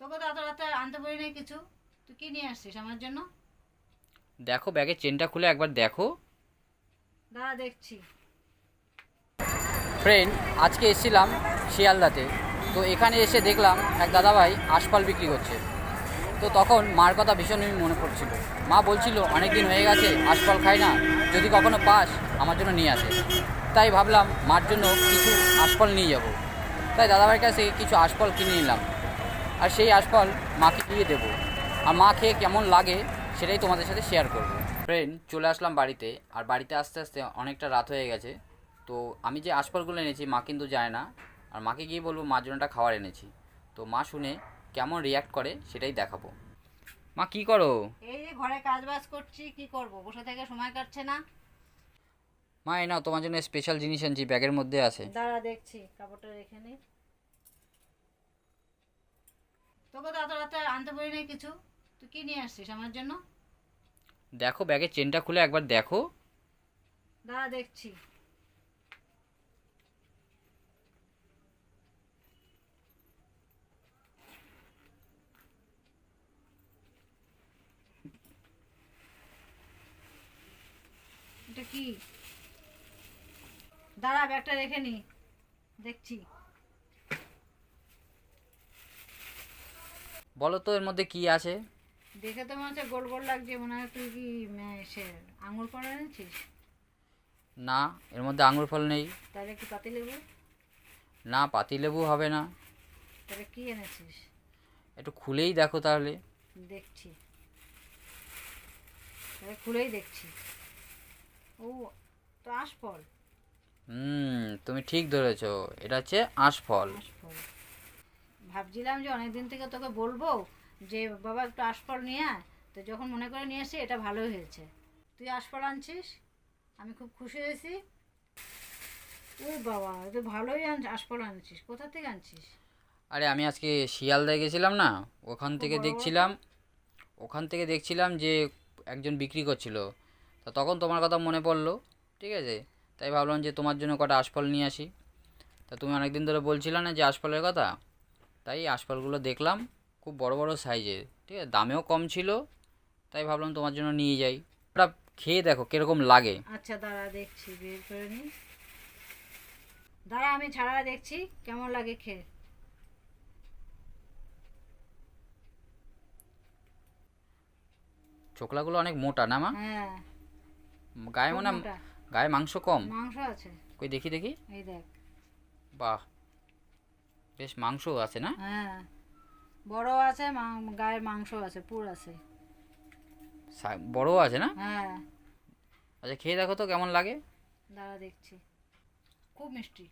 তোকে তো এত রাতে আনতে পারি নাই কিছু। তুই কি নিয়ে আসছিস আমার জন্য? দেখো ব্যাগের চেনটা খুলে একবার দেখো। দাঁড়া দেখছি। ফ্রেন্ড আজকে এসেছিলাম শিয়ালদাতে। তো এখানে এসে দেখলাম এক দাদাভাই আশপাল বিক্রি করছে। তো তখন মার কথা ভীষণই মনে পড়ছিল। মা বলছিল অনেক দিন হয়ে গেছে আশপাল খাই না। যদি কখনো পাস আমার জন্য নিয়ে আসে। তাই ভাবলাম মার জন্য কিছু আশপাল নিয়ে যাব। তাই দাদাভাইয়ের কাছে কিছু আশপাল কিনে নিলাম। আর সেই আশপাল মাকে দিয়ে দেবো। আর মা খেয়ে কেমন লাগে সেটাই তোমাদের সাথে শেয়ার করব। ফ্রেন্ড চলে আসলাম বাড়িতে আর বাড়িতে আস্তে আস্তে অনেকটা রাত হয়ে গেছে। তো আমি যে আশপালগুলো এনেছি মা কিন্তু যায় না। আর মাকে গিয়ে বলব মার জন্য একটা খাবার এনেছি। তো মা শুনে কেমন রিয়াক্ট করে সেটাই দেখাবো। মা কি করো? এই যে ঘরে কাজ বাজ করছি কি করব? বসে থেকে সময় কাটছে না। মা এই নাও তোমার জন্য স্পেশাল জিনিস আনছি ব্যাগের মধ্যে আছে। দাঁড়া দেখছি কাপড়টা রেখে নি। তোকে তো এত রাতে আনতে পারি নাই কিছু। তুই কি নিয়ে আসছিস আমার জন্য? দেখো ব্যাগের চেনটা খুলে একবার দেখো। দাঁড়া দেখছি। এটা কি? দাঁড়া ব্যাগটা রেখে নি। দেখছি। বলো তো এর মধ্যে কি আছে? দেখে তো মনে হচ্ছে গোল গোল লাগছে মনে হয় তুই কি উম, সে আঙুর পড়া এনেছিস? না এর মধ্যে আঙুর ফল নেই। তাহলে কি পাতি লেবু? না পাতি লেবু হবে না। তাহলে কি এনেছিস? একটু খুলেই দেখো তাহলে। দেখছি। তাহলে খুলেই দেখছি। ও তো আশফল। হুম তুমি ঠিক ধরেছো। এটা হচ্ছে আশফল। আশফল। ভাবছিলাম যে অনেক দিন থেকে তোকে বলব যে বাবা একটু আশফল নিয়ে আয়। তো যখন মনে করে নিয়ে এসে এটা ভালোই হয়েছে। তুই আশফল আনছিস? আমি খুব খুশি হয়েছি। ও বাবা তো ভালোই আন আশফল আনছিস। কোথা থেকে আনছিস? আরে আমি আজকে শিয়ালদায় গেছিলাম না? ওখান থেকে দেখছিলাম ওখান থেকে দেখছিলাম যে একজন বিক্রি করছিল। তা তখন তোমার কথা মনে পড়ল ঠিক আছে? তাই ভাবলাম যে তোমার জন্য কটা আশফল নিয়ে আসি। তা তুমি অনেক দিন ধরে বলছিলে না যে আশফলের কথা? তাই আশফলগুলো দেখলাম খুব বড় বড় সাইজের ঠিক আছে? দামেও কম ছিল তাই ভাবলাম তোমার জন্য নিয়ে যাই। ওটা খেয়ে দেখো কীরকম লাগে। আচ্ছা দাঁড়া দেখছি বের করে নি। দাঁড়া আমি ছাড়া দেখছি কেমন লাগে খেয়ে। চোকলাগুলো অনেক মোটা না মা? হ্যাঁ। গায়ে মনে গায়ে মাংস কম। মাংস আছে। কই দেখি দেখি। এই দেখ। বাহ। বেশ মাংস আছে না? হ্যাঁ। বড় আছে গায়ের মাংস আছে পুর আছে। বড় আছে না? হ্যাঁ। আচ্ছা খেয়ে দেখো তো কেমন লাগে। দাঁড়া দেখছি। খুব মিষ্টি।